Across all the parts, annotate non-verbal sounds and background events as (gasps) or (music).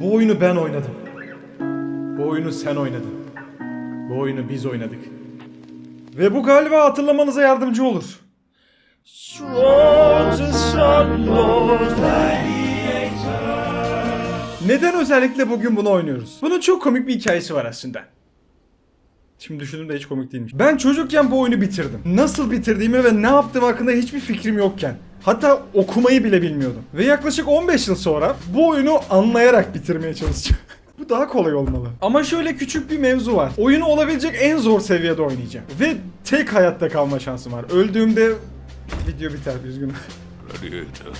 Bu oyunu ben oynadım. Bu oyunu sen oynadın. Bu oyunu biz oynadık. Ve bu galiba hatırlamanıza yardımcı olur. Neden özellikle bugün bunu oynuyoruz? Bunun çok komik bir hikayesi var aslında. Şimdi düşündüm de hiç komik değilmiş. Ben çocukken bu oyunu bitirdim. Nasıl bitirdiğimi ve ne yaptığım hakkında hiçbir fikrim yokken. Hatta okumayı bile bilmiyordum. Ve yaklaşık 15 yıl sonra bu oyunu anlayarak bitirmeye çalışacağım. (laughs) Bu daha kolay olmalı. Ama şöyle küçük bir mevzu var. Oyunu olabilecek en zor seviyede oynayacağım. Ve tek hayatta kalma şansım var. Öldüğümde video biter üzgünüm. Gladiator,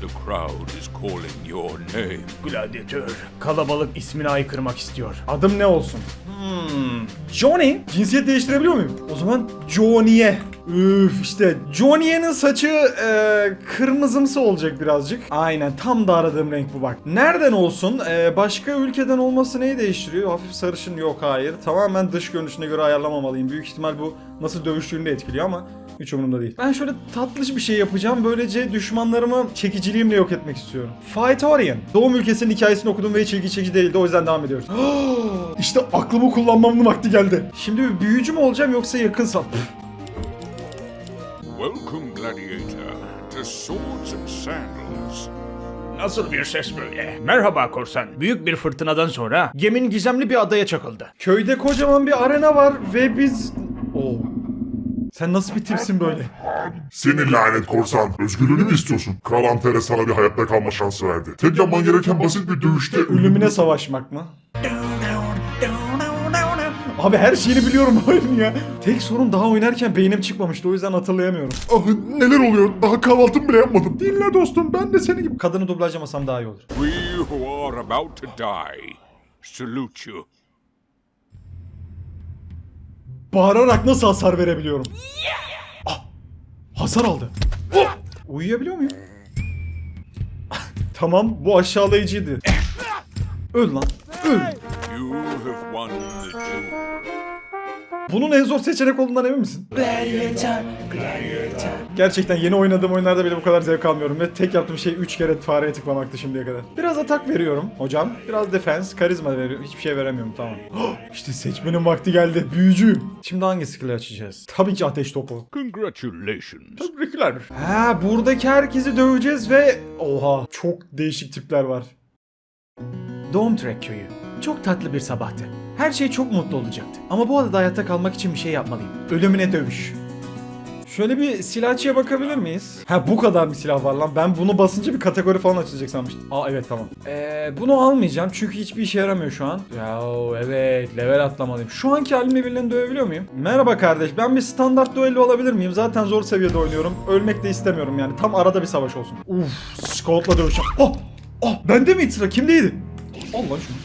the crowd is calling your name. Gladyatör. Kalabalık ismini aykırmak istiyor. Adım ne olsun? Hmm. Johnny. Cinsiyet değiştirebiliyor muyum? O zaman Johnny'e. Üf işte Johnny'e'nin saçı e, kırmızımsı olacak birazcık. Aynen tam da aradığım renk bu bak. Nereden olsun? E, başka ülkeden olması neyi değiştiriyor? Hafif sarışın yok hayır. Tamamen dış görünüşüne göre ayarlamamalıyım. Büyük ihtimal bu nasıl dövüştüğünü de etkiliyor ama hiç umurumda değil. Ben şöyle tatlış bir şey yapacağım. Böylece düşmanlarımı çekiciliğimle yok etmek istiyorum. Fightarian. Doğum ülkesinin hikayesini okudum ve hiç ilgi çekici değildi. O yüzden devam ediyoruz. (gasps) işte aklımı kullanmamın vakti geldi. Şimdi bir büyücü mü olacağım yoksa yakın sap? Welcome, Gladiator, to Swords and Sandals. Nasıl bir ses böyle? Merhaba korsan. Büyük bir fırtınadan sonra gemin gizemli bir adaya çakıldı. Köyde kocaman bir arena var ve biz... Oo. Sen nasıl bir tipsin böyle? Seni lanet korsan. Özgürlüğünü mü istiyorsun? Kral Antares sana bir hayatta kalma şansı verdi. Tek yapman gereken basit bir dövüşte Ölümüne savaşmak mı? Abi her şeyini biliyorum bu oyunun ya. Tek sorun daha oynarken beynim çıkmamıştı o yüzden hatırlayamıyorum. Ah neler oluyor? Daha kahvaltımı bile yapmadım. Dinle dostum ben de senin gibi. Kadını dublajlamasam daha iyi olur. We who are about to die salute you. Bağırarak nasıl hasar verebiliyorum? Ah, hasar aldı. Oh! Uyuyabiliyor muyum? tamam bu aşağılayıcıydı. Öl lan. Öl. You have won the duel. Bunun en zor seçenek olduğundan emin misin? Gerçekten yeni oynadığım oyunlarda bile bu kadar zevk almıyorum ve tek yaptığım şey 3 kere fareye tıklamaktı şimdiye kadar. Biraz atak veriyorum hocam. Biraz defense, karizma veriyorum. Hiçbir şey veremiyorum tamam. (gasps) işte seçmenin vakti geldi. Büyücüyüm. Şimdi hangi skill'i açacağız? Tabii ki ateş topu. Congratulations. Tebrikler. Ha buradaki herkesi döveceğiz ve... Oha çok değişik tipler var. Doğum Trek köyü. Çok tatlı bir sabahtı. Her şey çok mutlu olacaktı. Ama bu adada hayatta kalmak için bir şey yapmalıyım. Ölümüne dövüş. Şöyle bir silahçıya bakabilir miyiz? Ha bu kadar bir silah var lan. Ben bunu basınca bir kategori falan açılacak sanmıştım. Aa evet tamam. Ee, bunu almayacağım çünkü hiçbir işe yaramıyor şu an. Ya evet level atlamalıyım. Şu anki halimle birilerini dövebiliyor muyum? Merhaba kardeş ben bir standart duello alabilir miyim? Zaten zor seviyede oynuyorum. Ölmek de istemiyorum yani. Tam arada bir savaş olsun. Uf Scout'la dövüşeceğim. Oh! Oh! Bende miydi sıra? Kimdeydi? Al lan şunu.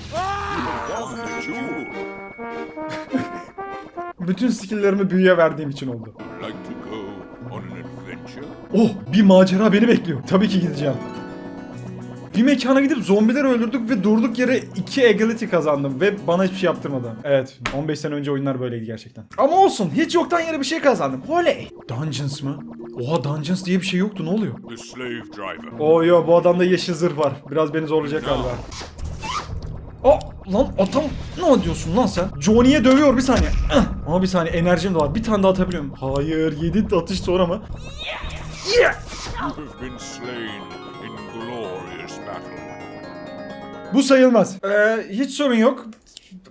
Bütün skilllerimi büyüye verdiğim için oldu. Oh bir macera beni bekliyor. Tabii ki gideceğim. Bir mekana gidip zombileri öldürdük ve durduk yere 2 agility kazandım ve bana hiçbir şey yaptırmadı. Evet 15 sene önce oyunlar böyleydi gerçekten. Ama olsun hiç yoktan yere bir şey kazandım. Oley. Dungeons mı? Oha Dungeons diye bir şey yoktu ne oluyor? The slave driver. Oo yo bu adamda yeşil zırh var. Biraz beni zorlayacak galiba. Aa lan atam ne diyorsun lan sen? Johnny'ye dövüyor bir saniye. Ama bir saniye enerjim de var. Bir tane daha atabiliyorum. Hayır 7 atış sonra mı? Battle. Bu sayılmaz. Ee, hiç sorun yok.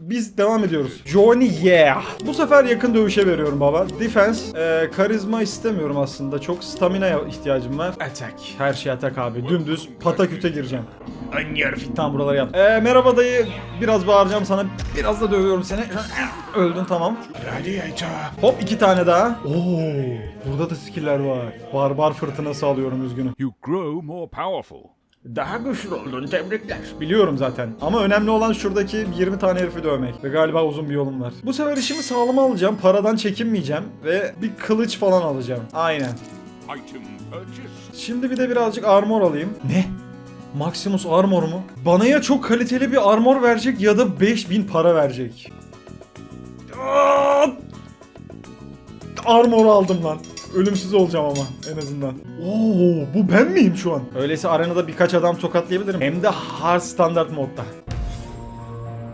Biz devam ediyoruz. Johnny yeah. Bu sefer yakın dövüşe veriyorum baba. Defense. Ee, karizma istemiyorum aslında. Çok stamina ihtiyacım var. Attack. Her şey atak abi. Dümdüz pataküte gireceğim. Tam buraları yap. Ee, merhaba dayı. Biraz bağıracağım sana. Biraz da dövüyorum seni. Öldün tamam. Hop iki tane daha. Oo, burada da skill'ler var. Barbar fırtınası alıyorum üzgünüm. You grow more powerful. Daha güçlü oldun tebrikler. Biliyorum zaten. Ama önemli olan şuradaki 20 tane herifi dövmek. Ve galiba uzun bir yolum var. Bu sefer işimi sağlama alacağım. Paradan çekinmeyeceğim. Ve bir kılıç falan alacağım. Aynen. Şimdi bir de birazcık armor alayım. Ne? Maximus armor mu? Bana ya çok kaliteli bir armor verecek ya da 5000 para verecek. Armor aldım lan. Ölümsüz olacağım ama en azından. Oo bu ben miyim şu an? Öyleyse arenada birkaç adam tokatlayabilirim. Hem de hard standart modda.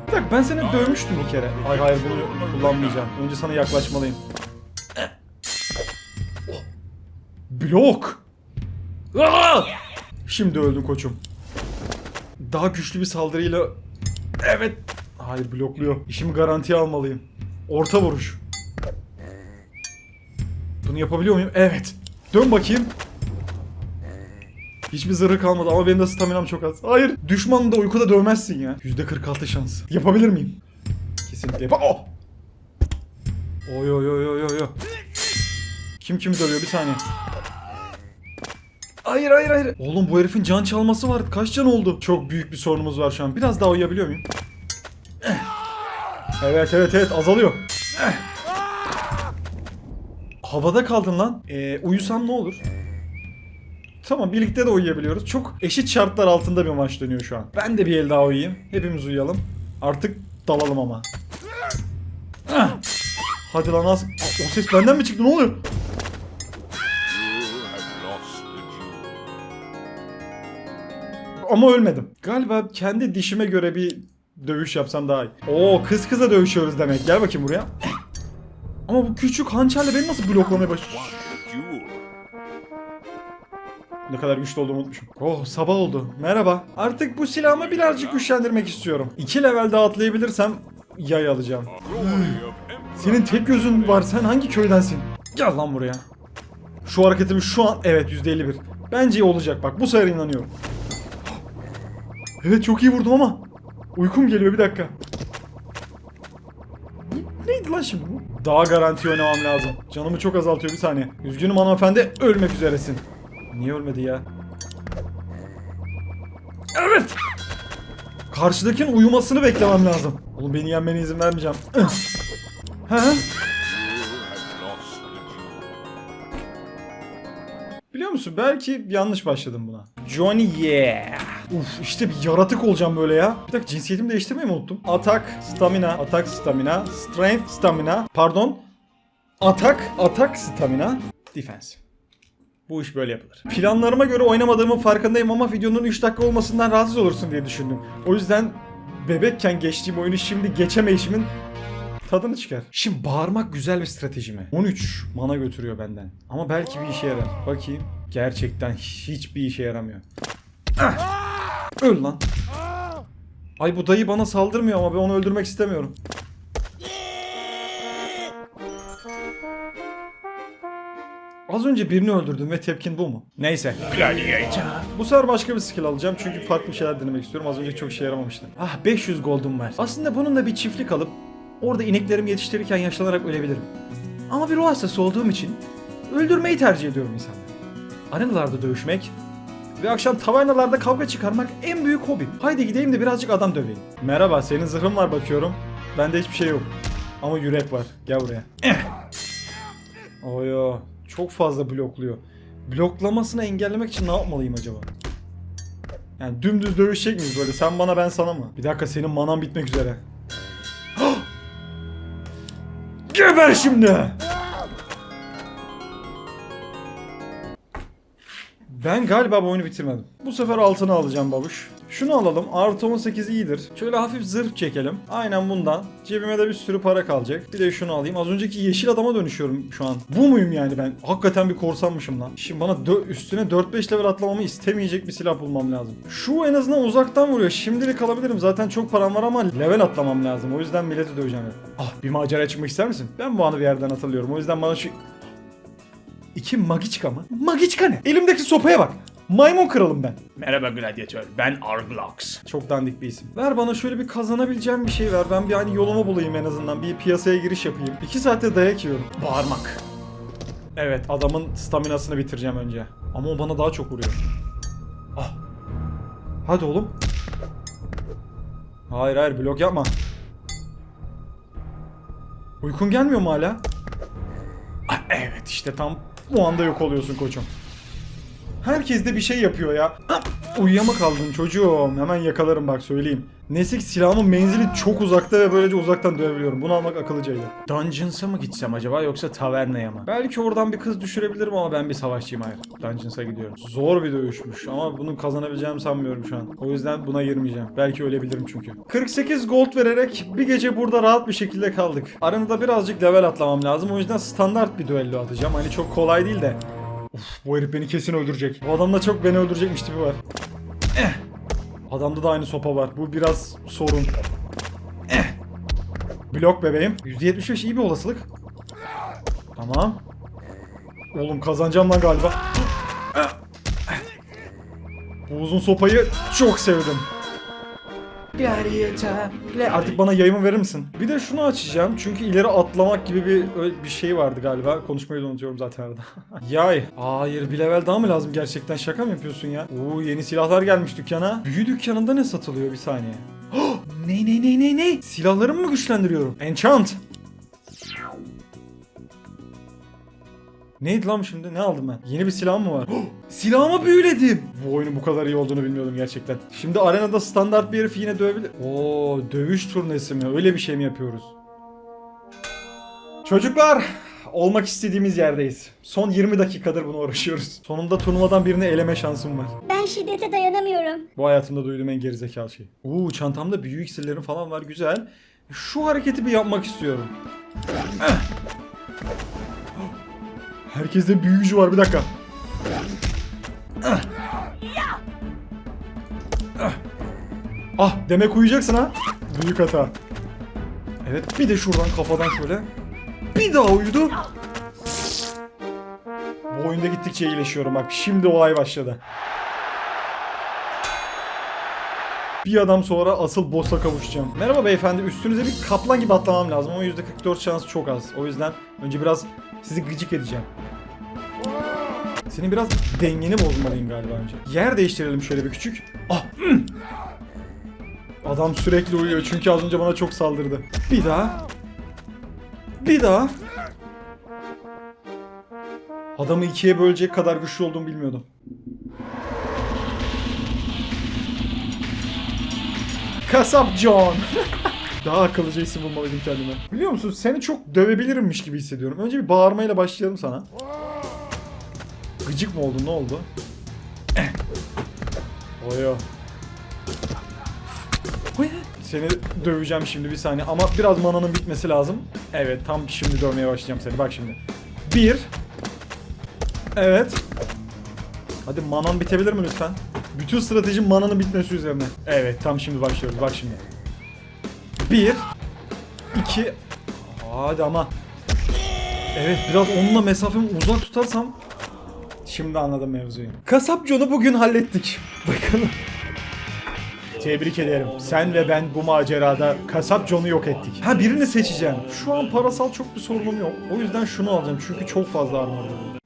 Bir dakika ben seni dövmüştüm bir kere. Hayır hayır bunu kullanmayacağım. Önce sana yaklaşmalıyım. Blok. Aa! Şimdi öldün koçum. Daha güçlü bir saldırıyla... Evet. Hayır blokluyor. İşimi garantiye almalıyım. Orta vuruş. Bunu yapabiliyor muyum? Evet. Dön bakayım. Hiçbir zırhı kalmadı ama benim de staminam çok az. Hayır. Düşmanı da uykuda dövmezsin ya. %46 şans. Yapabilir miyim? Kesinlikle yap. Oh! Oy oy oy oy oy. Kim kimi dövüyor bir saniye. Hayır hayır hayır. Oğlum bu herifin can çalması var. Kaç can oldu? Çok büyük bir sorunumuz var şu an. Biraz daha uyuyabiliyor muyum? Evet evet evet azalıyor. Havada kaldın lan. Ee, uyusam ne olur? Tamam birlikte de uyuyabiliyoruz. Çok eşit şartlar altında bir maç dönüyor şu an. Ben de bir el daha uyuyayım. Hepimiz uyuyalım. Artık dalalım ama. Hadi lan az. O ses benden mi çıktı? Ne oluyor? Ama ölmedim. Galiba kendi dişime göre bir dövüş yapsam daha iyi. Oo kız kıza dövüşüyoruz demek. Gel bakayım buraya. Ama bu küçük hançerle beni nasıl bloklamaya başlıyor? Ne kadar güçlü olduğumu unutmuşum. Oh sabah oldu. Merhaba. Artık bu silahımı birazcık güçlendirmek istiyorum. İki level daha atlayabilirsem yay alacağım. Senin tek gözün var. Sen hangi köydensin? Gel lan buraya. Şu hareketimi şu an evet %51. Bence iyi olacak bak. Bu sefer inanıyorum. Evet çok iyi vurdum ama. Uykum geliyor bir dakika. Bu? Daha garanti oynamam lazım. Canımı çok azaltıyor bir saniye. Üzgünüm hanımefendi ölmek üzeresin. Niye ölmedi ya? Evet. Karşıdakinin uyumasını beklemem lazım. Oğlum beni yenmene izin vermeyeceğim. Hı musun belki yanlış başladım buna. Johnny yeah. Uf işte bir yaratık olacağım böyle ya. Bir dakika cinsiyetimi değiştirmeyi mi unuttum? Atak, stamina, atak, stamina, strength, stamina. Pardon. Atak, atak, stamina, defense. Bu iş böyle yapılır. Planlarıma göre oynamadığımın farkındayım ama videonun 3 dakika olmasından rahatsız olursun diye düşündüm. O yüzden bebekken geçtiğim oyunu şimdi geçemeyişimin tadını çıkar. Şimdi bağırmak güzel bir strateji mi? 13 mana götürüyor benden. Ama belki bir işe yarar. Bakayım. Gerçekten hiçbir işe yaramıyor. Ah! Öl lan. Ay bu dayı bana saldırmıyor ama ben onu öldürmek istemiyorum. Az önce birini öldürdüm ve tepkin bu mu? Neyse. Gladiator. Bu sefer başka bir skill alacağım çünkü farklı şeyler denemek istiyorum. Az önce çok işe yaramamıştı. Ah 500 gold'um var. Aslında bununla bir çiftlik alıp orada ineklerimi yetiştirirken yaşlanarak ölebilirim. Ama bir ruh hastası olduğum için öldürmeyi tercih ediyorum insanları. Arenalarda dövüşmek ve akşam tavernalarda kavga çıkarmak en büyük hobi. Haydi gideyim de birazcık adam döveyim. Merhaba senin zırhın var bakıyorum. Bende hiçbir şey yok. Ama yürek var. Gel buraya. Eh. Oyo. Çok fazla blokluyor. Bloklamasını engellemek için ne yapmalıyım acaba? Yani dümdüz dövüşecek miyiz böyle? Sen bana ben sana mı? Bir dakika senin manan bitmek üzere. Geber şimdi! Ben galiba bu oyunu bitirmedim. Bu sefer altını alacağım babuş. Şunu alalım. Artı 18 iyidir. Şöyle hafif zırh çekelim. Aynen bundan. Cebime de bir sürü para kalacak. Bir de şunu alayım. Az önceki yeşil adama dönüşüyorum şu an. Bu muyum yani ben? Hakikaten bir korsanmışım lan. Şimdi bana üstüne 4-5 level atlamamı istemeyecek bir silah bulmam lazım. Şu en azından uzaktan vuruyor. Şimdilik alabilirim. Zaten çok param var ama level atlamam lazım. O yüzden milleti döveceğim. Ah bir macera çıkmak ister misin? Ben bu anı bir yerden hatırlıyorum. O yüzden bana şu İki magiçka mı? Magiçka ne? Elimdeki sopaya bak. Maymun kralım ben. Merhaba Gladiator. Ben Arglox. Çok dandik bir isim. Ver bana şöyle bir kazanabileceğim bir şey ver. Ben bir hani yolumu bulayım en azından. Bir piyasaya giriş yapayım. İki saatte dayak yiyorum. Bağırmak. Evet adamın staminasını bitireceğim önce. Ama o bana daha çok vuruyor. Ah. Hadi oğlum. Hayır hayır blok yapma. Uykun gelmiyor mu hala? Ah, evet işte tam bu anda yok oluyorsun koçum. Herkes de bir şey yapıyor ya. Uyuyama kaldın çocuğum. Hemen yakalarım bak söyleyeyim. Neyse ki silahımın menzili çok uzakta ve böylece uzaktan dövebiliyorum. Bunu almak akıllıcaydı. Dungeons'a mı gitsem acaba yoksa tavernaya mı? Belki oradan bir kız düşürebilirim ama ben bir savaşçıyım hayır. Dungeons'a gidiyorum. Zor bir dövüşmüş ama bunu kazanabileceğimi sanmıyorum şu an. O yüzden buna girmeyeceğim. Belki ölebilirim çünkü. 48 gold vererek bir gece burada rahat bir şekilde kaldık. Aranızda birazcık level atlamam lazım. O yüzden standart bir düello atacağım. Hani çok kolay değil de. Uf, bu herif beni kesin öldürecek. Bu adamda çok beni öldürecekmiş tipi var. Eh. Adamda da aynı sopa var. Bu biraz sorun. Eh. Blok bebeğim. %75 iyi bir olasılık. Tamam. Oğlum kazanacağım lan galiba. Eh. Bu uzun sopayı çok sevdim. Artık bana yayımı verir misin? Bir de şunu açacağım çünkü ileri atlamak gibi bir bir şey vardı galiba. Konuşmayı da unutuyorum zaten arada. (laughs) Yay. Hayır bir level daha mı lazım gerçekten? Şaka mı yapıyorsun ya? Oo yeni silahlar gelmiş dükkana. Büyü dükkanında ne satılıyor bir saniye? (gasps) ne ne ne ne ne? Silahlarımı mı güçlendiriyorum? Enchant. Neydi lan şimdi? Ne aldım ben? Yeni bir silahım mı var? (gasps) Silahımı büyüledim. Bu oyunun bu kadar iyi olduğunu bilmiyordum gerçekten. Şimdi arenada standart bir herifi yine dövebilir. Oo, dövüş turnesi mi? Öyle bir şey mi yapıyoruz? Çocuklar, olmak istediğimiz yerdeyiz. Son 20 dakikadır bunu uğraşıyoruz. Sonunda turnuvadan birini eleme şansım var. Ben şiddete dayanamıyorum. Bu hayatımda duyduğum en gerizekalı şey. Uuu çantamda büyü iksirlerim falan var güzel. Şu hareketi bir yapmak istiyorum. Herkeste büyücü var bir dakika. Ah demek uyuyacaksın ha. Büyük hata. Evet bir de şuradan kafadan şöyle. Bir daha uyudu. Bu oyunda gittikçe iyileşiyorum bak. Şimdi olay başladı. Bir adam sonra asıl boss'a kavuşacağım. Merhaba beyefendi üstünüze bir kaplan gibi atlamam lazım ama %44 şans çok az. O yüzden önce biraz sizi gıcık edeceğim. Senin biraz dengeni bozmalıyım galiba önce. Yer değiştirelim şöyle bir küçük. Ah! hmm. Adam sürekli uyuyor çünkü az önce bana çok saldırdı. Bir daha. Bir daha. Adamı ikiye bölecek kadar güçlü olduğumu bilmiyordum. Kasap John. (laughs) Daha akıllıca isim bulmalıydım kendime. Biliyor musun seni çok dövebilirimmiş gibi hissediyorum. Önce bir bağırmayla başlayalım sana. Gıcık mı oldun ne oldu? (coughs) Oyo. Seni döveceğim şimdi bir saniye ama biraz mananın bitmesi lazım. Evet tam şimdi dövmeye başlayacağım seni bak şimdi. Bir. Evet. Hadi manan bitebilir mi lütfen? Bütün stratejim mananın bitmesi üzerine. Evet tam şimdi başlıyoruz bak şimdi. Bir. iki. Hadi ama. Evet biraz onunla mesafemi uzak tutarsam. Şimdi anladım mevzuyu. Kasap John'u bugün hallettik. (laughs) Bakalım. Tebrik ederim. Sen ve ben bu macerada Kasap John'u yok ettik. Ha birini seçeceğim. Şu an parasal çok bir sorunum yok. O yüzden şunu alacağım çünkü çok fazla armor var.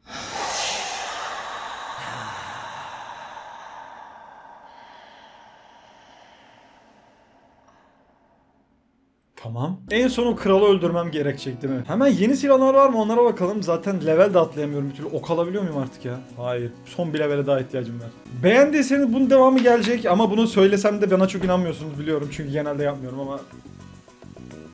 Tamam. En son o kralı öldürmem gerekecek değil mi? Hemen yeni silahlar var mı onlara bakalım. Zaten level de atlayamıyorum bir türlü. Ok alabiliyor muyum artık ya? Hayır. Son bir levele daha ihtiyacım var. Beğendiyseniz bunun devamı gelecek ama bunu söylesem de bana çok inanmıyorsunuz biliyorum. Çünkü genelde yapmıyorum ama